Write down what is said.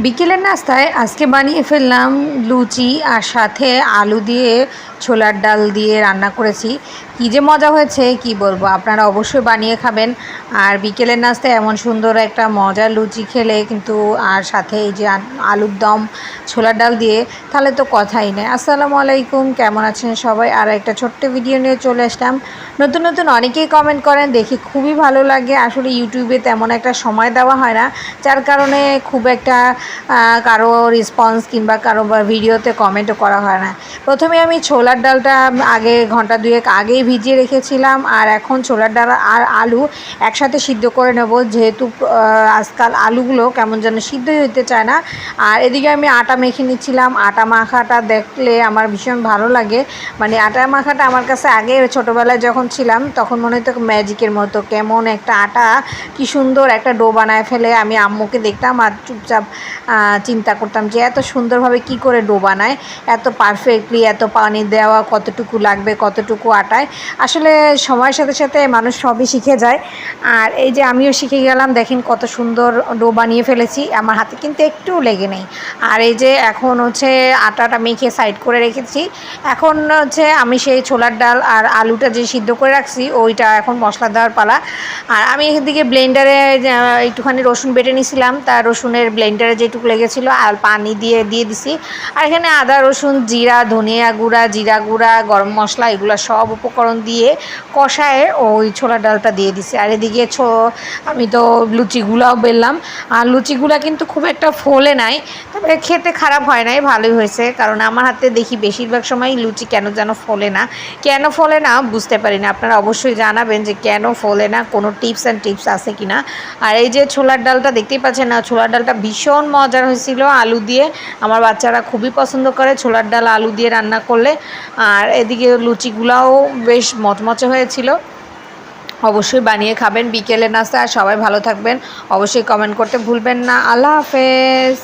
বিকেলের নাস্তায় আজকে বানিয়ে ফেললাম লুচি আর সাথে আলু দিয়ে ছোলার ডাল দিয়ে রান্না করেছি। কী যে মজা হয়েছে, কি বলব? আপনারা অবশ্যই বানিয়ে খাবেন। আর বিকেলের নাস্তায় এমন সুন্দর একটা মজার লুচি খেলে কিন্তু আর সাথে এই যে আলুর দম, ছোলার ডাল দিয়ে, তাহলে তো কথাই নেই। আসসালামু আলাইকুম, কেমন আছেন সবাই? আর একটা ছোট্ট ভিডিও নিয়ে চলে আসলাম। নতুন নতুন অনেকেই কমেন্ট করেন, দেখি খুবই ভালো লাগে। আসলে ইউটিউবে তেমন একটা সময় দেওয়া হয় না, যার কারণে খুব একটা কারও রেসপন্স কিংবা কারও ভিডিওতে কমেন্টও করা হয় না। প্রথমে আমি ছোলার ডালটা আগে ঘণ্টা দুয়েক আগেই ভিজিয়ে রেখেছিলাম আর এখন ছোলার ডাল আর আলু একসাথে সিদ্ধ করে নেব। যেহেতু আজকাল আলুগুলো কেমন যেন সিদ্ধই হতে চায় না। আর এদিকে আমি আটা মেখে নিচ্ছিলাম। আটা মাখাটা দেখলে আমার ভীষণ ভালো লাগে। মানে আটা মাখাটা আমার কাছে আগে ছোটোবেলায় যখন ছিলাম, তখন মনে হতো ম্যাজিকের মতো কেমন একটা আটা, কি সুন্দর একটা ডো বানায় ফেলে। আমি আম্মুকে দেখতাম আর চুপচাপ চিন্তা করতাম যে এত সুন্দরভাবে কি করে ডো বানায়, এত পারফেক্টলি এত পানি দেওয়া, কতটুকু লাগবে, কতটুকু আটায়। আসলে সময়ের সাথে সাথে মানুষ সবই শিখে যায়। আর এই যে আমিও শিখে গেলাম, দেখেন কত সুন্দর ডো বানিয়ে ফেলেছি, আমার হাতে কিন্তু একটু লেগে নেই। আর এই যে এখন হচ্ছে আটাটা মেখে সাইড করে রেখেছি, এখন হচ্ছে আমি সেই ছোলার ডাল আর আলুটা যে সিদ্ধ করে রাখছি, ওইটা এখন মশলা দেওয়ার পালা। আর আমি এদিকে ব্লেন্ডারে একটুখানি রসুন বেটে নিয়েছিলাম তার রসুনের ব্লেন্ডারে যেটুকু লেগেছিলো, আর পানি দিয়ে দিয়ে দিছি। আর এখানে আদা, রসুন, জিরা, ধনিয়া গুঁড়া, জিরা গুঁড়া, গরম মশলা, এগুলো সব উপকরণ দিয়ে কষায় ওই ছোলার ডালটা দিয়ে দিছি। আর এদিকে ছো, আমি তো লুচিগুলাও বেললাম। আর লুচিগুলা কিন্তু খুব একটা ফোলে নাই, তবে খেতে খারাপ হয় নাই, ভালোই হয়েছে। কারণ আমার হাতে দেখি বেশিরভাগ সময় লুচি কেন যেন ফোলে না। কেন ফোলে না বুঝতে পারি না। আপনারা অবশ্যই জানাবেন যে কেন ফোলে না, কোনো টিপস অ্যান্ড টিপস আছে কি না আর এই যে ছোলার ডালটা দেখতেই পাচ্ছেন না, ছোলার ডালটা ভীষণ মজার হয়েছিল আলু দিয়ে। আমার বাচ্চারা খুবই পছন্দ করে ছোলার ডাল আলু দিয়ে রান্না করলে। আর এদিকে লুচিগুলাও বেশ মচমচে হয়েছিল। অবশ্যই বানিয়ে খাবেন, বিকেলে নাস্তা আর সবাই ভালো থাকবেন। অবশ্যই কমেন্ট করতে ভুলবেন না। আল্লাহ হাফেজ।